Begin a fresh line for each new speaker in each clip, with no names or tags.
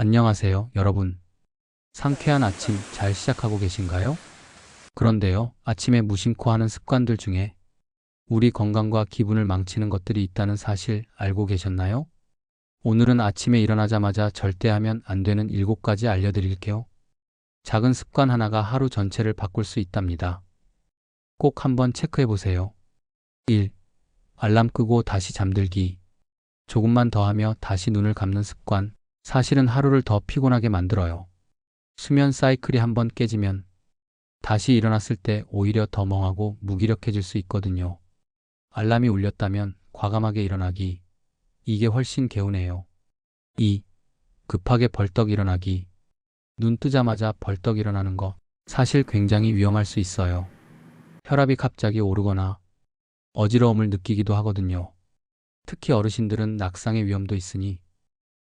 안녕하세요, 여러분. 상쾌한 아침 잘 시작하고 계신가요? 그런데요, 아침에 무심코 하는 습관들 중에 우리 건강과 기분을 망치는 것들이 있다는 사실 알고 계셨나요? 오늘은 아침에 일어나자마자 절대 하면 안 되는 7가지 알려드릴게요. 작은 습관 하나가 하루 전체를 바꿀 수 있답니다. 꼭 한번 체크해 보세요. 1. 알람 끄고 다시 잠들기. 조금만 더 하며 다시 눈을 감는 습관. 사실은 하루를 더 피곤하게 만들어요. 수면 사이클이 한번 깨지면 다시 일어났을 때 오히려 더 멍하고 무기력해질 수 있거든요. 알람이 울렸다면 과감하게 일어나기. 이게 훨씬 개운해요. 2. 급하게 벌떡 일어나기. 눈 뜨자마자 벌떡 일어나는 거 사실 굉장히 위험할 수 있어요. 혈압이 갑자기 오르거나 어지러움을 느끼기도 하거든요. 특히 어르신들은 낙상의 위험도 있으니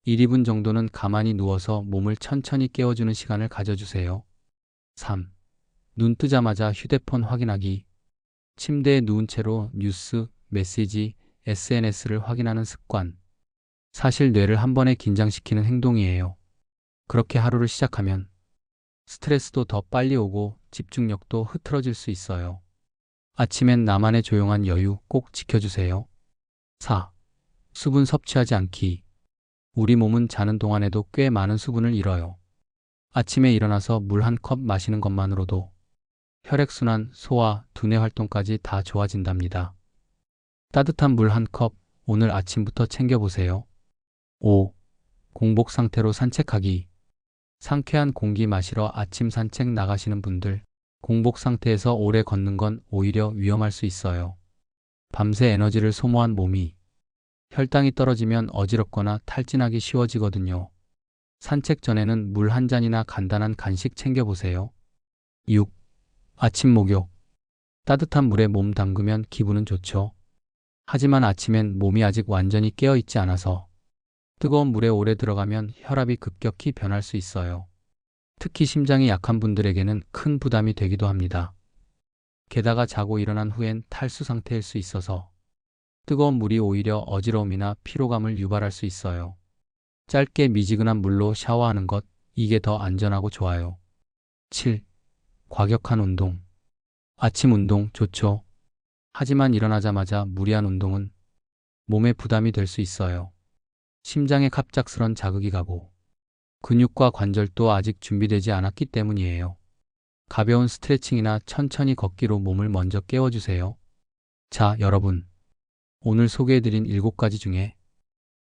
1, 2분 정도는 가만히 누워서 몸을 천천히 깨워주는 시간을 가져주세요. 3. 눈 뜨자마자 휴대폰 확인하기. 침대에 누운 채로 뉴스, 메시지, SNS를 확인하는 습관. 사실 뇌를 한 번에 긴장시키는 행동이에요. 그렇게 하루를 시작하면 스트레스도 더 빨리 오고 집중력도 흐트러질 수 있어요. 아침엔 나만의 조용한 여유 꼭 지켜주세요. 4. 수분 섭취하지 않기. 우리 몸은 자는 동안에도 꽤 많은 수분을 잃어요. 아침에 일어나서 물 한 컵 마시는 것만으로도 혈액순환, 소화, 두뇌 활동까지 다 좋아진답니다. 따뜻한 물 한 컵 오늘 아침부터 챙겨보세요. 5. 공복 상태로 산책하기. 상쾌한 공기 마시러 아침 산책 나가시는 분들, 공복 상태에서 오래 걷는 건 오히려 위험할 수 있어요. 밤새 에너지를 소모한 몸이 혈당이 떨어지면 어지럽거나 탈진하기 쉬워지거든요. 산책 전에는 물 한 잔이나 간단한 간식 챙겨보세요. 6. 아침 목욕. 따뜻한 물에 몸 담그면 기분은 좋죠. 하지만 아침엔 몸이 아직 완전히 깨어있지 않아서 뜨거운 물에 오래 들어가면 혈압이 급격히 변할 수 있어요. 특히 심장이 약한 분들에게는 큰 부담이 되기도 합니다. 게다가 자고 일어난 후엔 탈수 상태일 수 있어서 뜨거운 물이 오히려 어지러움이나 피로감을 유발할 수 있어요. 짧게 미지근한 물로 샤워하는 것, 이게 더 안전하고 좋아요. 7. 과격한 운동. 아침 운동 좋죠. 하지만 일어나자마자 무리한 운동은 몸에 부담이 될 수 있어요. 심장에 갑작스런 자극이 가고 근육과 관절도 아직 준비되지 않았기 때문이에요. 가벼운 스트레칭이나 천천히 걷기로 몸을 먼저 깨워주세요. 자, 여러분. 오늘 소개해드린 7가지 중에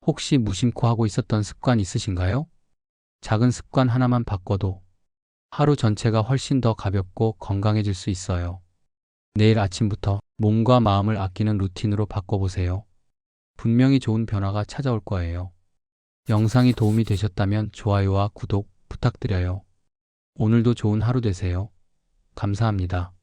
혹시 무심코 하고 있었던 습관 있으신가요? 작은 습관 하나만 바꿔도 하루 전체가 훨씬 더 가볍고 건강해질 수 있어요. 내일 아침부터 몸과 마음을 아끼는 루틴으로 바꿔보세요. 분명히 좋은 변화가 찾아올 거예요. 영상이 도움이 되셨다면 좋아요와 구독 부탁드려요. 오늘도 좋은 하루 되세요. 감사합니다.